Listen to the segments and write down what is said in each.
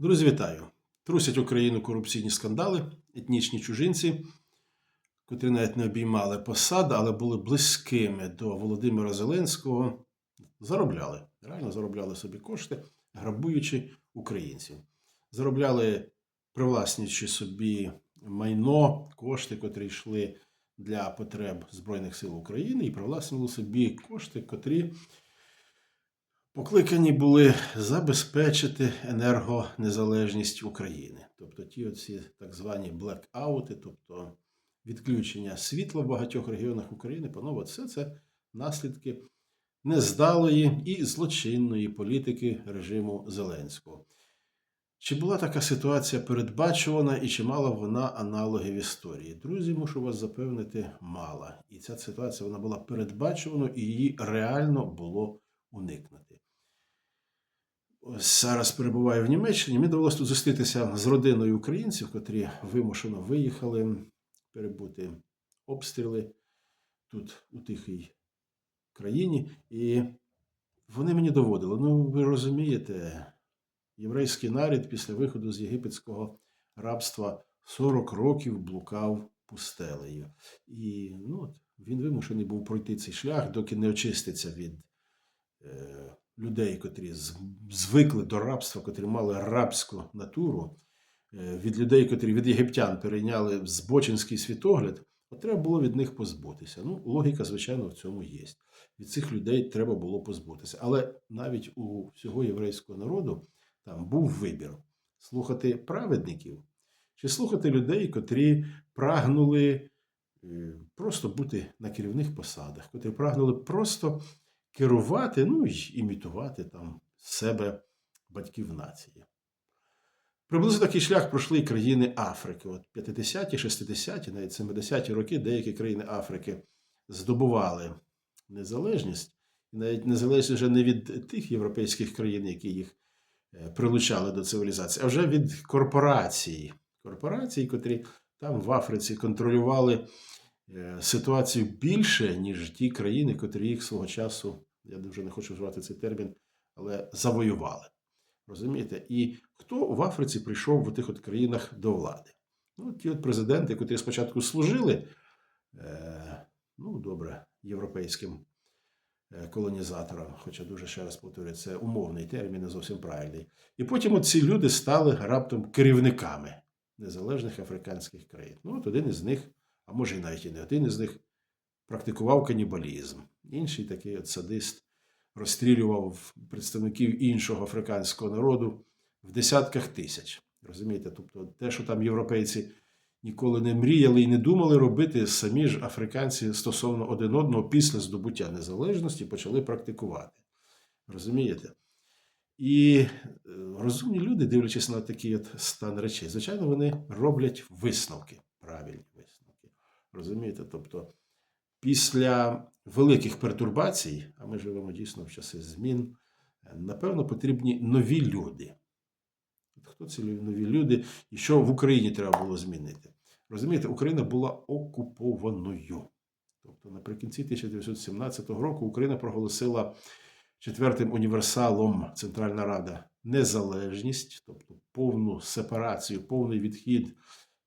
Друзі, вітаю! Трусять Україну корупційні скандали, етнічні чужинці, котрі навіть не обіймали посад, але були близькими до Володимира Зеленського, заробляли, реально заробляли собі кошти, грабуючи українців. Заробляли, привласнюючи собі майно, кошти, котрі йшли для потреб Збройних сил України, і привласнювали собі кошти, котрі покликані були забезпечити енергонезалежність України. Тобто ті оці так звані блекаути, тобто відключення світла в багатьох регіонах України, панове, все це наслідки нездалої і злочинної політики режиму Зеленського. Чи була така ситуація передбачувана і чи мала вона аналоги в історії? Друзі, мушу вас запевнити, мала. І ця ситуація вона була передбачувана і її реально було уникнути. Зараз перебуваю в Німеччині. Мені довелося тут зустрітися з родиною українців, котрі вимушено виїхали перебути обстріли тут, у тихій країні. І вони мені доводили. Ну, ви розумієте, єврейський нарід після виходу з єгипетського рабства 40 років блукав пустелею. І ну, він вимушений був пройти цей шлях, доки не очиститься від е, людей, котрі звикли до рабства, котрі мали рабську натуру, е, від людей, котрі від єгиптян перейняли збочинський світогляд, треба було від них позбутися. Ну, логіка, звичайно, в цьому є. Від цих людей треба було позбутися. Але навіть у всього єврейського народу там був вибір слухати праведників чи слухати людей, котрі прагнули е, просто бути на керівних посадах, котрі прагнули просто керувати, ну і імітувати там себе батьків нації. Приблизно такий шлях пройшли країни Африки. От 50-ті, 60-ті, навіть 70-ті роки деякі країни Африки здобували незалежність, і навіть незалежність вже не від тих європейських країн, які їх е, прилучали до цивілізації, а вже від корпорацій. Корпорацій, котрі там в Африці контролювали е, ситуацію більше, ніж ті країни, котрі їх свого часу, я вже не хочу вживати цей термін, але завоювали. Розумієте? І хто в Африці прийшов в тих от країнах до влади? Ну, ті от президенти, котрі спочатку служили, е, ну, добре, європейським е, колонізаторам, хоча дуже ще раз повторюю, це умовний термін, не зовсім правильний. І потім ці люди стали раптом керівниками незалежних африканських країн. Ну, от один із них, а може і навіть і не один із них, практикував канібалізм. Інший такий от садист розстрілював представників іншого африканського народу в десятках тисяч. Розумієте? Тобто те, що там європейці ніколи не мріяли і не думали робити, самі ж африканці стосовно один одного після здобуття незалежності почали практикувати. Розумієте? І е, розумні люди, дивлячись на такий от стан речей, звичайно, вони роблять висновки, правильні висновки. Розумієте? Тобто, після великих пертурбацій, а ми живемо дійсно в часи змін, напевно, потрібні нові люди. Хто ці нові люди і що в Україні треба було змінити? Розумієте, Україна була окупованою. Тобто наприкінці 1917 року Україна проголосила четвертим універсалом Центральна Рада незалежність, тобто повну сепарацію, повний відхід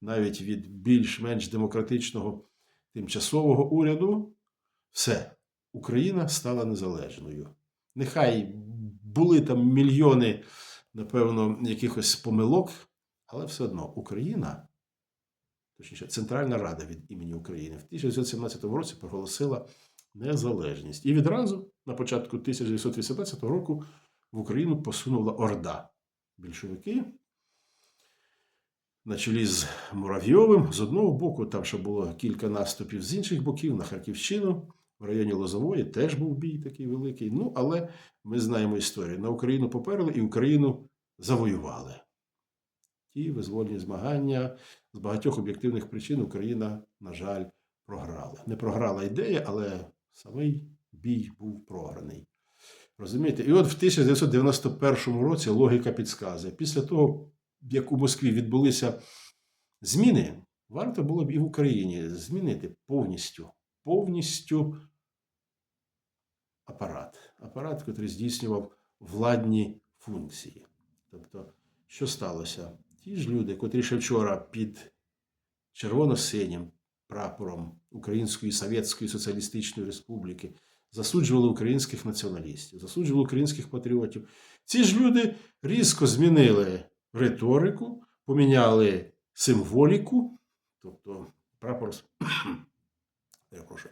навіть від більш-менш демократичного тимчасового уряду. Все, Україна стала незалежною. Нехай були там мільйони, напевно, якихось помилок, але все одно Україна, точніше, Центральна Рада від імені України в 1917 році проголосила незалежність. І відразу на початку 1918 року в Україну посунула Орда. Більшовики на чолі з Муравйовим. З одного боку, там ще було кілька наступів з інших боків на Харківщину. В районі Лозової теж був бій такий великий. Ну, але ми знаємо історію. На Україну поперли і Україну завоювали. Ті визвольні змагання з багатьох об'єктивних причин Україна, на жаль, програла. Не програла ідея, але самий бій був програний. Розумієте? І от в 1991 році логіка підказує. Після того, як у Москві відбулися зміни, варто було б і в Україні змінити повністю, повністю апарат. Апарат, який здійснював владні функції. Тобто, що сталося? Ті ж люди, котрі ще вчора під червоно-синім прапором Української Совєтської Соціалістичної Республіки засуджували українських націоналістів, засуджували українських патріотів. Ці ж люди різко змінили риторику, поміняли символіку, тобто прапор,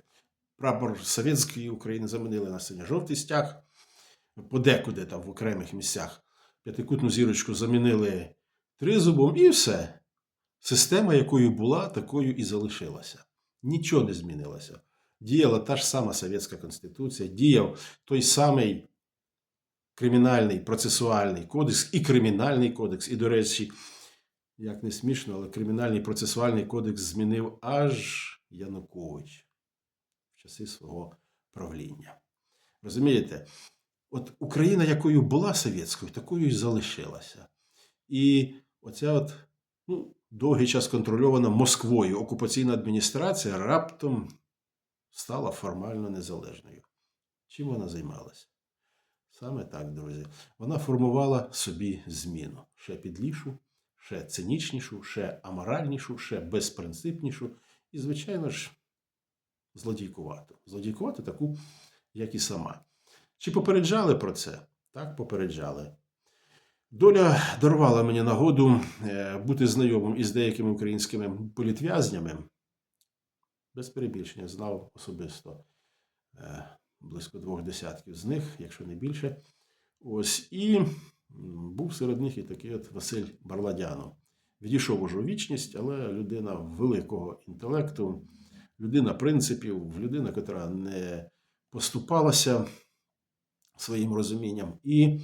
прапор Совєтської України замінили на синьо-жовтий стяг, подекуди там в окремих місцях п'ятикутну зірочку замінили тризубом і все. Система, якою була, такою і залишилася. Нічого не змінилося. Діяла та ж сама Совєтська Конституція, діяв той самий кримінальний процесуальний кодекс і кримінальний кодекс. І, до речі, як не смішно, але кримінальний процесуальний кодекс змінив аж Янукович в часи свого правління. Розумієте? От Україна, якою була совєтською, такою і залишилася. І оця от, ну, довгий час контрольована Москвою окупаційна адміністрація раптом стала формально незалежною. Чим вона займалася? Саме так, друзі. Вона формувала собі зміну. Ще підлішу, ще цинічнішу, ще аморальнішу, ще безпринципнішу і, звичайно ж, злодійкувату. Злодійкувату таку, як і сама. Чи попереджали про це? Так, попереджали. Доля дарувала мені нагоду е, бути знайомим із деякими українськими політв'язнями. Без перебільшення знав особисто е, близько двох десятків з них, якщо не більше. Ось і був серед них і такий от Василь Барладянов. Відійшов уже у вічність, але людина великого інтелекту, людина принципів, людина, яка не поступалася своїм розумінням. І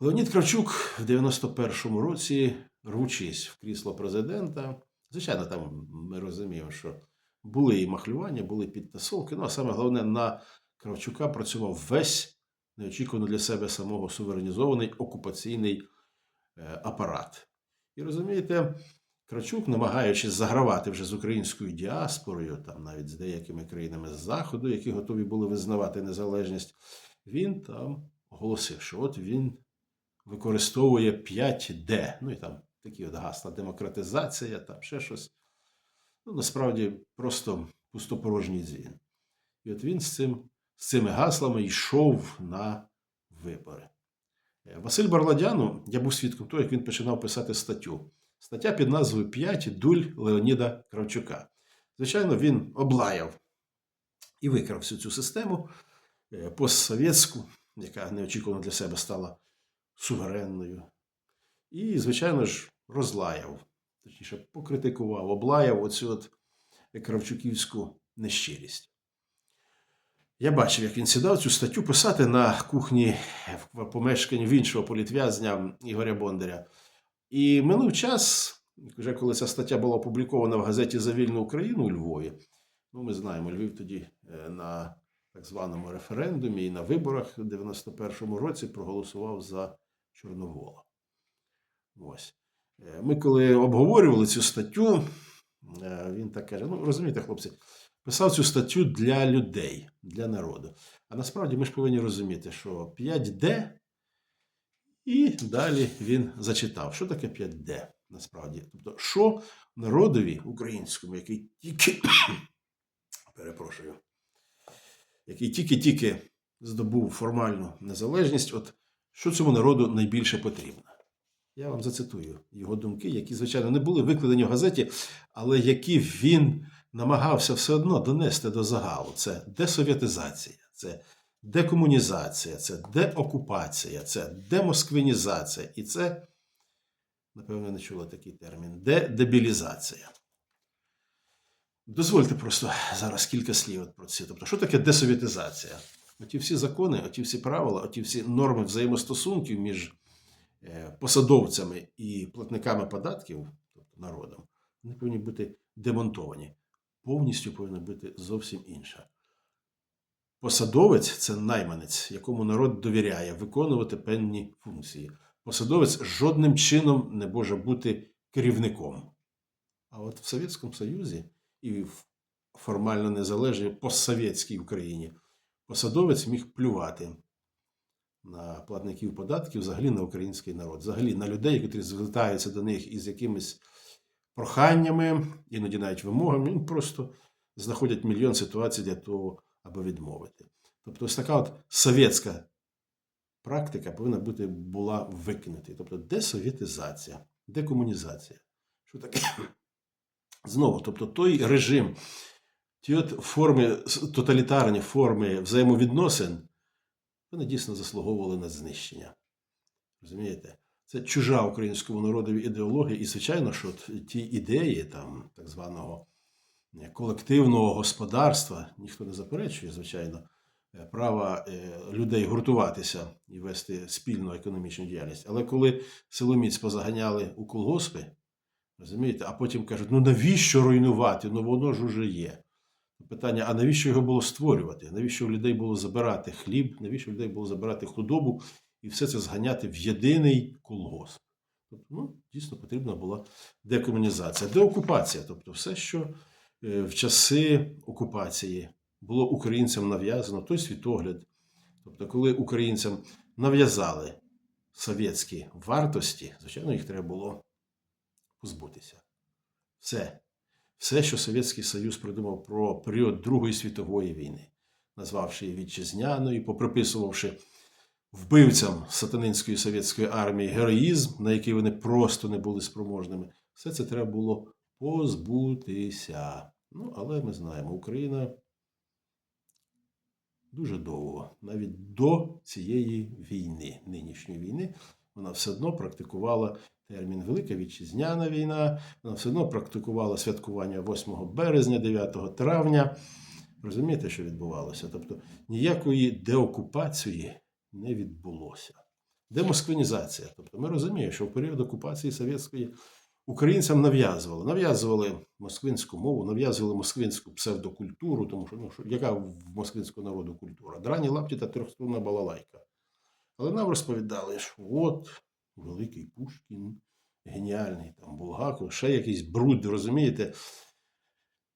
Леонід Кравчук в 91-му році, рвучись в крісло президента, звичайно, там ми розуміємо, що були і махлювання, були підтасовки. Ну а саме головне, на Кравчука працював весь неочікувано для себе самого суверенізований окупаційний е, апарат. І розумієте, Кравчук, намагаючись загравати вже з українською діаспорою, там навіть з деякими країнами з Заходу, які готові були визнавати незалежність, він там оголосив, що от він використовує 5D. Ну і там такі от гасла демократизація, там ще щось. Ну, насправді просто пустопорожній дзвін. І от він з, цим, з цими гаслами йшов на вибори. Е, Василь Барладяну, я був свідком того, як він починав писати статтю. Стаття під назвою «5 дуль Леоніда Кравчука. Звичайно, він облаяв і викрав всю цю систему е, постсовєтську, яка неочікувано для себе стала суверенною. І, звичайно ж, розлаяв, точніше, покритикував, облаяв оцю от кравчуківську нещирість. Я бачив, як він сідав цю статтю писати на кухні в помешканні в іншого політв'язня Ігоря Бондаря. І минув час, вже коли ця стаття була опублікована в газеті За вільну Україну у Львові. Ну, ми знаємо, Львів тоді е, на так званому референдумі і на виборах у 91-му році проголосував за Чорновола. Ось. Е, Ми коли обговорювали цю статтю, е, він так каже: ну, розумієте, хлопці, писав цю статтю для людей, для народу. А насправді ми ж повинні розуміти, що 5D, і далі він зачитав, що таке 5D насправді. Тобто, що народові українському, який тільки, перепрошую, який тільки-тільки здобув формальну незалежність, от що цьому народу найбільше потрібно. Я вам зацитую його думки, які, звичайно, не були викладені в газеті, але які він намагався все одно донести до загалу. Це десовєтизація, це декомунізація, це деокупація, це демосквінізація. І це, напевно, не чули такий термін дедебілізація. Дозвольте просто зараз кілька слів про це. Тобто, що таке десовєтизація? Оті всі закони, оті всі правила, оті всі норми взаємостосунків між посадовцями і платниками податків, тобто народом, вони повинні бути демонтовані. Повністю повинна бути зовсім інша. Посадовець це найманець, якому народ довіряє виконувати певні функції. Посадовець жодним чином не може бути керівником. А от в Совєтському Союзі і в формально незалежній постсовєтській Україні посадовець міг плювати на платників податків, взагалі на український народ, взагалі на людей, які звертаються до них із якимись проханнями, іноді навіть вимогами, їм просто знаходять мільйон ситуацій для того, аби відмовити. Тобто, ось така от совєтська практика повинна бути була викинути. Тобто, десовєтизація, декомунізація. Що таке? Знову, тобто той режим, ті от форми, тоталітарні форми взаємовідносин, вони дійсно заслуговували на знищення. Розумієте? Це чужа українському народові ідеологія, і, звичайно, що ті ідеї там, так званого е, колективного господарства, ніхто не заперечує, звичайно, е, права е, людей гуртуватися і вести спільну економічну діяльність. Але коли силоміць позаганяли у колгоспи, розумієте, а потім кажуть, ну навіщо руйнувати? Ну воно ж уже є. Питання: а навіщо його було створювати? Навіщо у людей було забирати хліб, навіщо у людей було забирати худобу і все це зганяти в єдиний колгосп? Тобто, ну, дійсно потрібна була декомунізація, деокупація, тобто все, що е, в часи окупації було українцям нав'язано, той світогляд. Тобто, коли українцям нав'язали совєтські вартості, звичайно, їх треба було позбутися. Все. Все, що Совєтський Союз придумав про період Другої світової війни, назвавши її вітчизняною, поприписувавши вбивцям сатанинської совєтської армії героїзм, на який вони просто не були спроможними, все це треба було позбутися. Ну, але ми знаємо, Україна дуже довго, навіть до цієї війни, нинішньої війни, вона все одно практикувала термін Велика Вітчизняна війна, вона все одно практикувала святкування 8 березня, 9 травня. Розумієте, що відбувалося? Тобто ніякої деокупації не відбулося. Демосквінізація. Тобто ми розуміємо, що в період окупації совєтської українцям нав'язували. Нав'язували москвинську мову, нав'язували москвинську псевдокультуру, тому що ну, що- яка в москвинського народу культура? Драні лапті та трьохструнна балалайка. Але нам розповідали, що от великий Пушкін, геніальний там Булгаков, ще якийсь бруд, розумієте?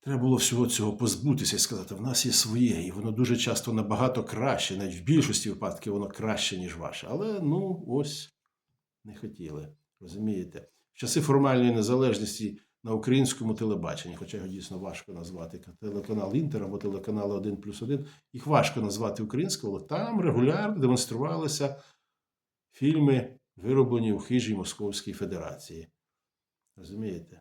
Треба було всього цього позбутися і сказати, в нас є своє, і воно дуже часто набагато краще, навіть в більшості випадків воно краще, ніж ваше. Але ну ось не хотіли. Розумієте? В часи формальної незалежності на українському телебаченні, хоча його дійсно важко назвати телеканал Інтер або телеканал 1 плюс 1, їх важко назвати українською, але там регулярно демонструвалися фільми, вироблені у хижій Московській Федерації. Розумієте?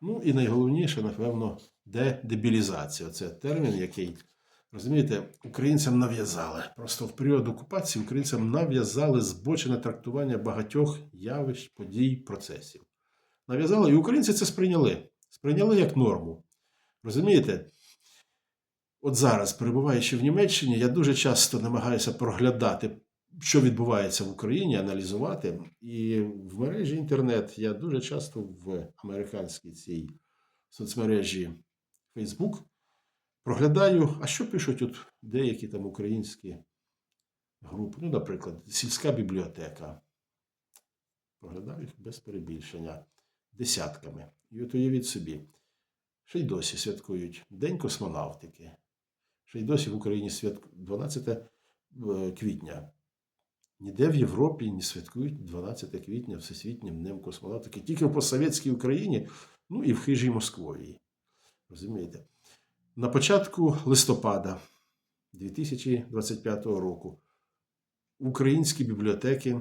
Ну і найголовніше, напевно, дедебілізація. Це термін, який, розумієте, українцям нав'язали. Просто в період окупації українцям нав'язали збочене трактування багатьох явищ, подій, процесів. Нав'язали, і українці це сприйняли. Сприйняли як норму. Розумієте? От зараз, перебуваючи в Німеччині, я дуже часто намагаюся проглядати, що відбувається в Україні, аналізувати. І в мережі інтернет я дуже часто в американській цій соцмережі Facebook проглядаю, а що пишуть от деякі там українські групи. Ну, наприклад, сільська бібліотека. Проглядаю їх без перебільшення десятками. І от уявіть собі, ще й досі святкують День космонавтики. Ще й досі в Україні свят... 12 е, квітня. Ніде в Європі не святкують 12 квітня Всесвітнім днем космонавтики. Тільки в постсовєтській Україні, ну і в хижій Московії. Розумієте? На початку листопада 2025 року українські бібліотеки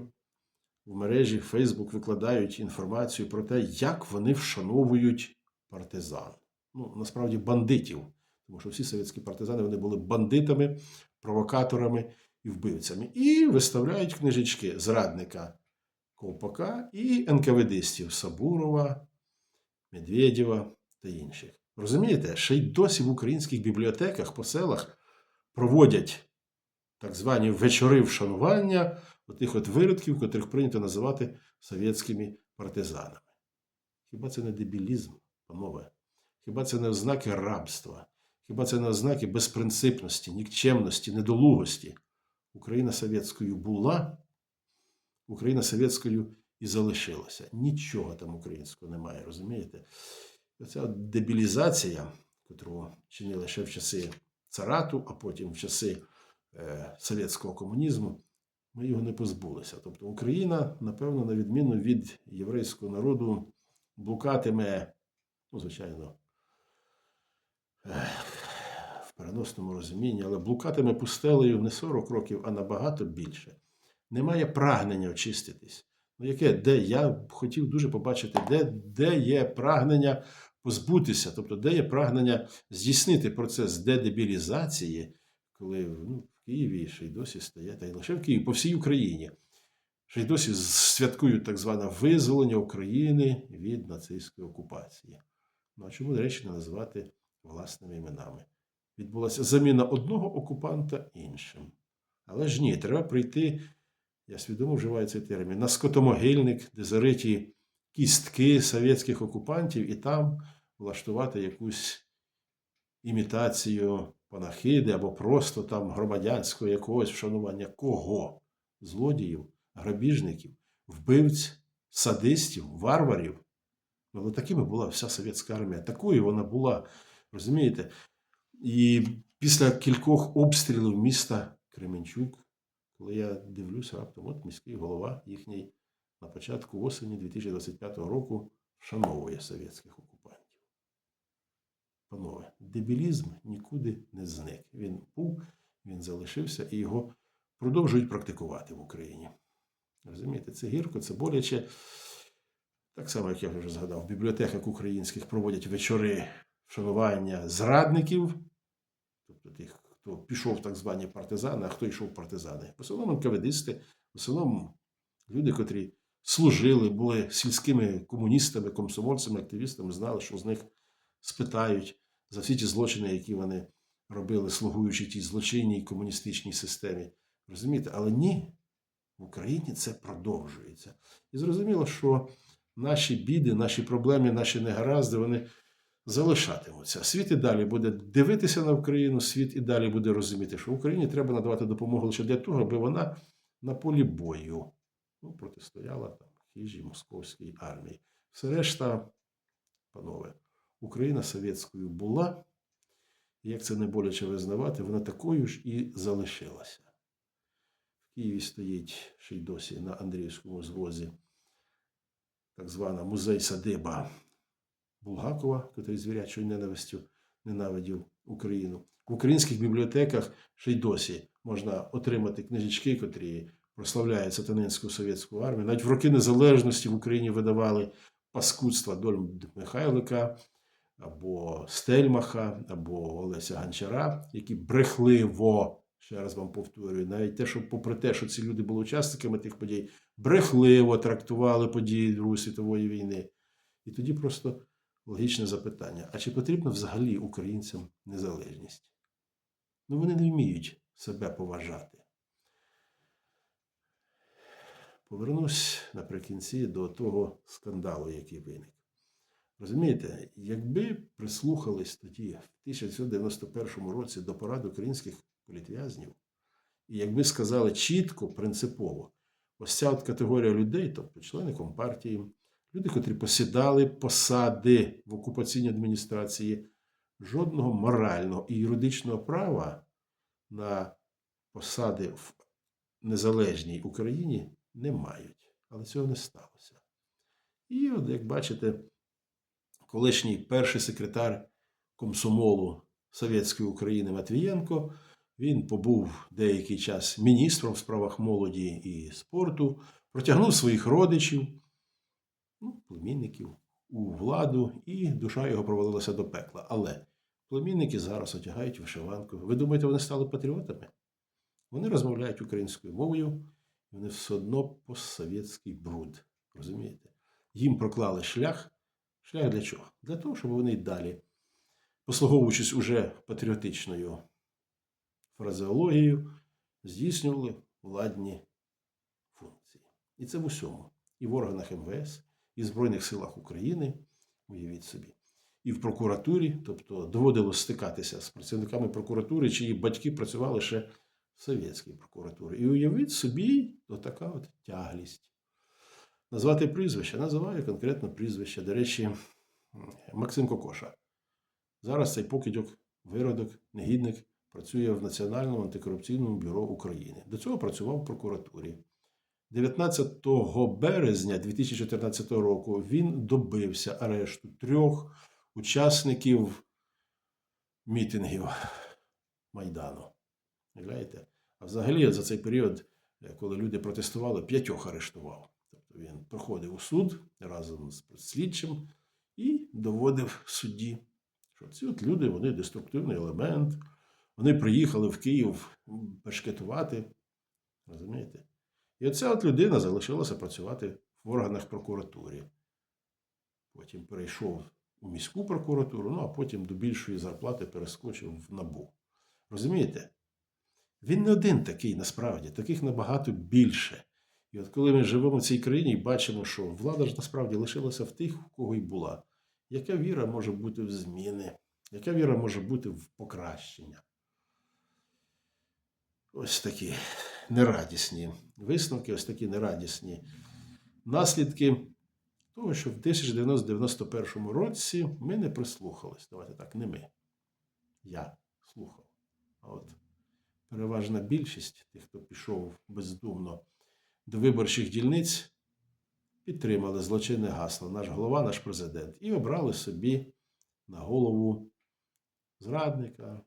в мережі Facebook викладають інформацію про те, як вони вшановують партизан. Ну, насправді, бандитів. Тому що всі совєтські партизани вони були бандитами, провокаторами і вбивцями. І виставляють книжечки зрадника Ковпака і НКВДистів Сабурова, Медведєва та інших. Розумієте, ще й досі в українських бібліотеках по селах проводять так звані вечори вшанування отих от виродків, котрих прийнято називати совєтськими партизанами. Хіба це не дебілізм, панове? Хіба це не ознаки рабства? Хіба це не ознаки безпринципності, нікчемності, недолугості? Україна совєтською була, Україна совєтською і залишилася. Нічого там українського немає, розумієте? Оця дебілізація, яку чинили ще в часи царату, а потім в часи е, совєтського комунізму, ми його не позбулися. Тобто Україна, напевно, на відміну від єврейського народу, блукатиме, ну, звичайно, в переносному розумінні, але блукатиме пустелею не 40 років, а набагато більше. Немає прагнення очиститись. Ну, яке, де я хотів дуже побачити, де, де є прагнення позбутися, тобто де є прагнення здійснити процес дедебілізації, коли ну, в Києві ще й досі стає, та й лише в Києві, по всій Україні. Ще й досі святкують так зване визволення України від нацистської окупації. Ну а чому, до речі, не називати власними іменами? Відбулася заміна одного окупанта іншим. Але ж ні, треба прийти, я свідомо вживаю цей термін, на скотомогильник, де зариті кістки совєтських окупантів, і там влаштувати якусь імітацію панахиди або просто там громадянського якогось вшанування. Кого? Злодіїв, грабіжників, вбивць, садистів, варварів. Ну, Але такими була вся совєтська армія. Такою вона була, розумієте? І після кількох обстрілів міста Кременчук, коли я дивлюся, раптом от міський голова їхній на початку осені 2025 року вшановує совєтських окупантів. Панове, дебілізм нікуди не зник. Він був, він залишився і його продовжують практикувати в Україні. Розумієте, це гірко, це боляче. Так само, як я вже згадав, в бібліотеках українських проводять вечори вшанування зрадників, тобто тих, хто пішов в так звані партизани, а хто йшов партизани. В основному НКВДисти, в основному люди, котрі служили, були сільськими комуністами, комсомольцями, активістами, знали, що з них спитають за всі ті злочини, які вони робили, слугуючи тій злочинній комуністичній системі. Розумієте, але ні, в Україні це продовжується. І зрозуміло, що наші біди, наші проблеми, наші негаразди, вони залишатимуться. Світ і далі буде дивитися на Україну, світ і далі буде розуміти, що Україні треба надавати допомогу лише для того, аби вона на полі бою ну, протистояла там хижій московській армії. Все решта, панове, Україна совєтською була, як це не боляче визнавати, вона такою ж і залишилася. В Києві стоїть ще й досі на Андріївському звозі так звана музей-садиба Булгакова, який звірячою ненавистю ненавидів Україну. В українських бібліотеках ще й досі можна отримати книжечки, котрі прославляють сатанинську совєтську армію. Навіть в роки незалежності в Україні видавали паскудства Доль Михайлика або Стельмаха, або Олеся Гончара, які брехливо, ще раз вам повторюю, навіть те, що попри те, що ці люди були учасниками тих подій, брехливо трактували події Другої світової війни. І тоді просто логічне запитання: а чи потрібна взагалі українцям незалежність? Ну, вони не вміють себе поважати. Повернусь наприкінці до того скандалу, який виник. Розумієте, якби прислухались тоді, в 1991 році, до порад українських політв'язнів, і якби сказали чітко, принципово, ось ця от категорія людей, тобто члени компартії, люди, котрі посідали посади в окупаційній адміністрації, жодного морального і юридичного права на посади в незалежній Україні не мають. Але цього не сталося. І от, як бачите, колишній перший секретар комсомолу Совєтської України Матвієнко, він побув деякий час міністром в справах молоді і спорту, протягнув своїх родичів, ну, племінників у владу, і душа його провалилася до пекла. Але племінники зараз одягають вишиванку. Ви думаєте, вони стали патріотами? Вони розмовляють українською мовою, і вони все одно постсовєтський бруд. Розумієте? Їм проклали шлях. Шлях для чого? Для того, щоб вони й далі, послуговуючись уже патріотичною фразеологією, здійснювали владні функції. І це в усьому. І в органах МВС, і Збройних силах України, уявіть собі, і в прокуратурі, тобто доводилось стикатися з працівниками прокуратури, чиї батьки працювали ще в совєтській прокуратурі. І уявіть собі, отака от тяглість. Назвати прізвище, називаю конкретно прізвище. До речі, Максим Кокоша. Зараз цей покидьок, виродок, негідник працює в Національному антикорупційному бюро України. До цього працював в прокуратурі. 19 березня 2014 року він добився арешту трьох учасників мітингів Майдану. Уявляєте? А взагалі за цей період, е, коли люди протестували, п'ятьох арештував. Тобто він проходив у суд разом з слідчим і доводив судді, що ці от люди, вони деструктивний елемент, вони приїхали в Київ бешкетувати. Розумієте? І оця от людина залишилася працювати в органах прокуратури. Потім перейшов у міську прокуратуру, ну а потім до більшої зарплати перескочив в набу. Розумієте? Він не один такий насправді, таких набагато більше. І от коли ми живемо в цій країні і бачимо, що влада ж насправді лишилася в тих, у кого й була. Яка віра може бути в зміни? Яка віра може бути в покращення? Ось такі нерадісні висновки, ось такі нерадісні наслідки того, що в 1991 році ми не прислухались. Давайте так, не ми. Я слухав. А от переважна більшість тих, хто пішов бездумно до виборчих дільниць, підтримали злочинне гасло, наш голова, наш президент, і обрали собі на голову зрадника,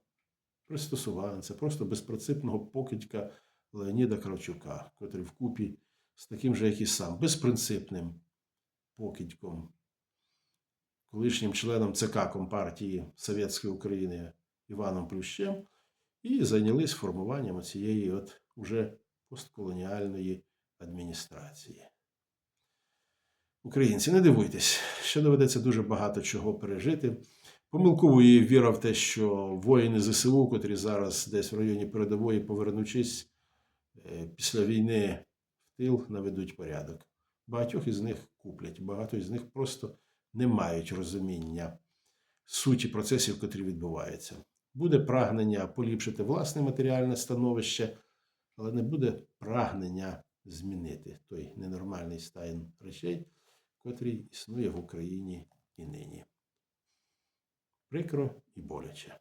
пристосуванця, просто безпринципного покидька Леоніда Кравчука, котрий вкупі з таким же, як і сам, безпринципним покидьком, колишнім членом ЦК Компартії Совєтської України Іваном Плющем, і зайнялись формуванням цієї от уже постколоніальної адміністрації. Українці, не дивуйтесь, ще доведеться дуже багато чого пережити. Помилкової віра в те, що воїни ЗСУ, котрі зараз десь в районі передової, повернучись після війни в тил, наведуть порядок. Багатьох із них куплять, багато із них просто не мають розуміння суті процесів, котрі відбуваються. Буде прагнення поліпшити власне матеріальне становище, але не буде прагнення змінити той ненормальний стан речей, котрий існує в Україні і нині. Прикро і боляче.